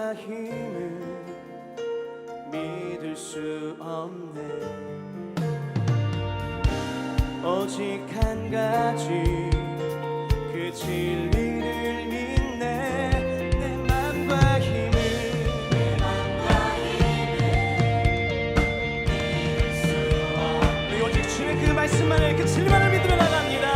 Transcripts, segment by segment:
힘을 믿을 수 없네. 오직 한 가지 그 진리를 믿네. 내 맘과 힘을 내 맘과 힘을 믿을 수 없네. 오직 주의 그 말씀만을 그 진리만을 믿으며 나갑니다.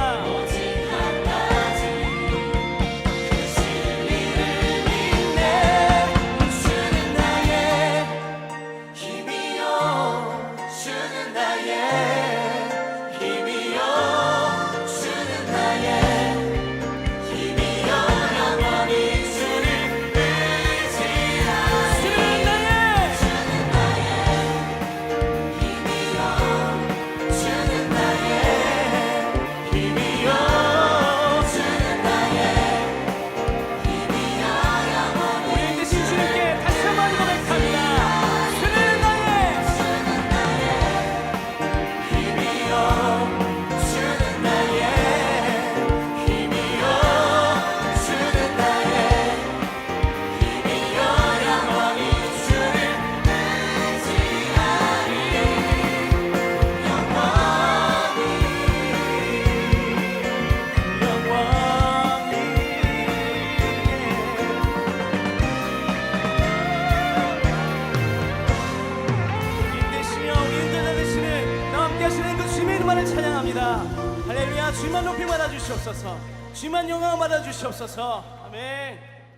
주만을 찬양합니다. 할렐루야 주만 높이 받아 주시옵소서. 주만 영광 받아 주시옵소서. 아멘.